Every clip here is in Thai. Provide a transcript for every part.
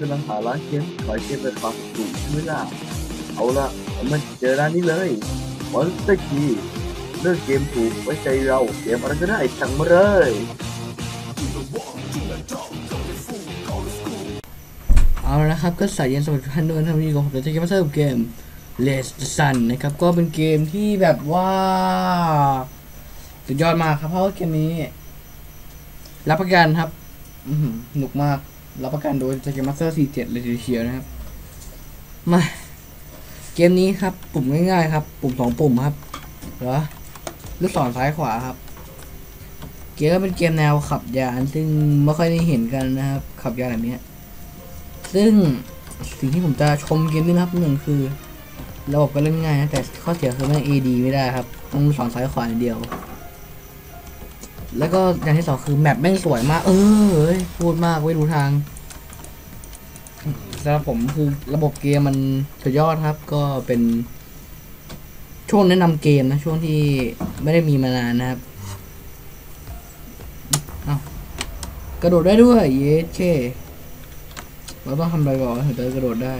กำลังหาร้านเกมขายเกมราคาถูกใช่ไหมล่ะเอาละมันเจอร้านนี้เลยมอนสเตอร์คีเลือกเกมถูกไว้ใจเราเกมอะไรก็ได้สั่งมาเลยเอาละครับก็สายเย็นสวัสดีทุกท่านด้วยนะครับวันนี้ก็ผมจะจะมาเสิร์ฟเกม Let's Sun นะครับก็เป็นเกมที่แบบว่าสุดยอดมากครับเพราะว่าเกมนี้ รับประกันครับหนุกมาก รับประกันโดยจะเกมมาสเตอร์47เลยทีเดียวนะครับ มา เกมนี้ครับ ปุ่มง่ายๆครับ ปุ่มสองปุ่มครับเหรอลูกศรซ้ายขวาครับ เกมก็เป็นเกมแนวขับยาน ซึ่งไม่ค่อยได้เห็นกันนะครับ ขับยานแบบนี้ ซึ่งสิ่งที่ผมจะชมเกมนี้นะครับหนึ่งคือ ระบบก็เล่นง่ายนะแต่ข้อเสียคือไม่ AD ไม่ได้ครับ ต้องสอนซ้ายขวาอย่างเดียว แล้วก็อย่างที่สองคือแมปแม่งสวยมาก เออพูดมากไม่รู้ทางสำหรับผมคือระบบเกมมันสุดยอดครับ ก็เป็นช่วงแนะนำเกมนะ ช่วงที่ไม่ได้มีมานานนะครับเอากระโดดได้ด้วย เย้เคเราต้องทำอะไรก่อนถึงจะกระโดดได้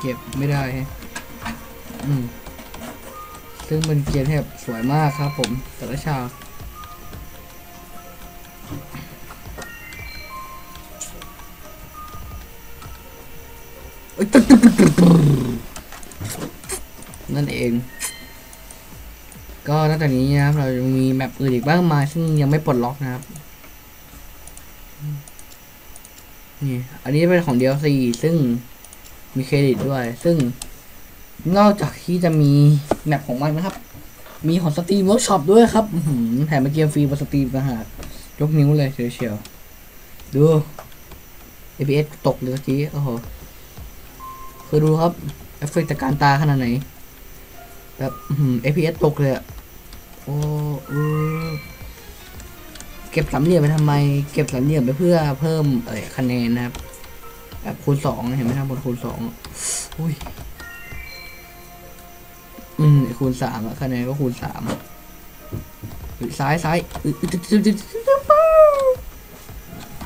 เก็บไม่ได้ฮะอืมซึ่งเป็นเกมที่แบบสวยมากครับผมแต่ละฉาก นั่นเอง ก็นอกจากนี้นะครับ เรายังมีแมปอื่นอีกบ้างมาซึ่งยังไม่ปลดล็อกนะครับ นี่ อันนี้เป็นของ DLC ซึ่งมีเครดิตด้วย ซึ่ง นอกจากที่จะมีแมปของมันนะครับ มีของสตรีมเวิร์กช็อปด้วยครับแถมมาเกมฟรีบนสตรีมต่างหาก ยกนิ้วเลยเชียวๆดู APS ตกเลยเมื่อกี้โอ้โหคือดูครับเอฟเฟกต์การตาขนาดไหน แบบ APS ตกเลยอะโอ้เก็บสามเหลี่ยมไปทำไม เก็บสามเหลี่ยมไปเพื่อเพิ่มเอ่คะแนนนะครับแบบคูณสองเห็นไหมครับบนคูณสองอุ้ยอืมคูณสามอะคะแนนก็คูณสามซ้ายซ้ายอึ๊ดอึ๊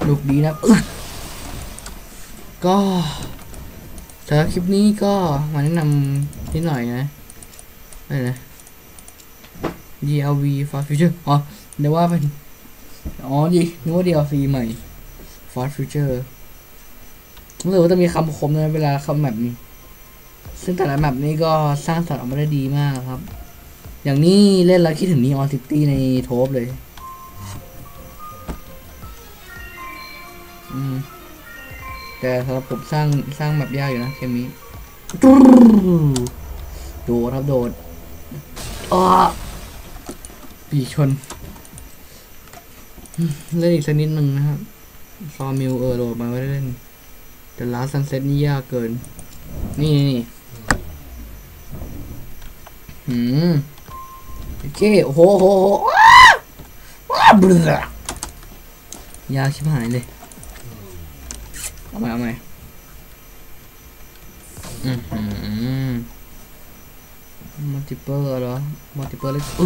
ดอึ๊ดอึ๊ดอึ๊ดอึ๊ดลูกดีนะก็สำหรับคลิปนี้ก็มาแนะนำนิดหน่อยนะอะไรนะ DLV for future อ๋อเดี๋ยวว่าเป็น อ๋อดินึกว่า DLC ใหม่ Fast Future รู้สึกว่าจะมีคำคมในเวลาคำแบบนี้ซึ่งแต่ละแมปนี้ก็สร้างสรรค์ออกมาได้ดีมากครับ อย่างนี้เล่นแล้วคิดถึงนีออนซิตี้ในโทบเลย อืมแต่สำหรับผมสร้างสร้างแบบยากอยู่นะเกมนี้โดดครับโดดอ้อปีชน เล่นอีกสักนิดหนึ่งนะครับ ซอมิลเออโหลดมาไว้เล่น แต่ลาซันเซ็ตนี่ยากเกิน นี่นี่นี่หืมโอเคโอ้โหโอ้โหโหว้าวว้าวเบื่อยากชิบหายเลย เอาใหมเอาใหมอืมมัลติเปอร์เหรอมัลติเปอร์เลยเอ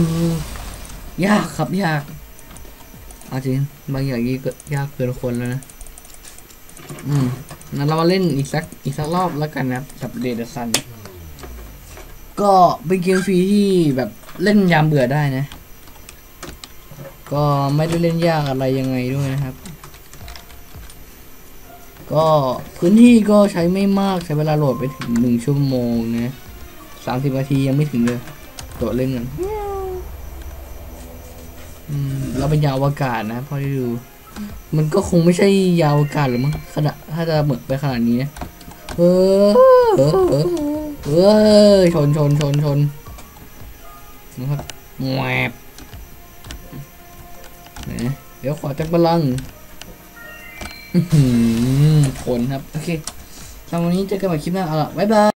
อยากครับยากอาจริงบางอย่างนี้ก็ยากเกินคนแล้วนะ อืมงั้นเรามาเล่นอีกสักอีกสักรอบแล้วกันนะครับกับเดดซัน ก็เป็นเกมฟรีที่แบบเล่นยามเบื่อได้นะ ก็ไม่ได้เล่นยากอะไรยังไงด้วยนะครับ ก็พื้นที่ก็ใช้ไม่มากใช้เวลาโหลดไปถึงหนึ่งชั่วโมงนะสามสิบนาทียังไม่ถึงเลยโหลดเล่นกันเราเป็นยาวอากาศนะพอได้ดู มันก็คงไม่ใช่ยาวอากาศหรือมั้งขนาดถ้าจะเหมือนไปขนาดนี้นะเออเออเออเออชนชนชนชนนะครับแหวบนะเดี๋ยวขอจักรพลัง อื้อหือชนครับ โอเคสำหรับวันนี้เจอกันใหม่คลิปหน้าเอาล่ะบ๊ายบาย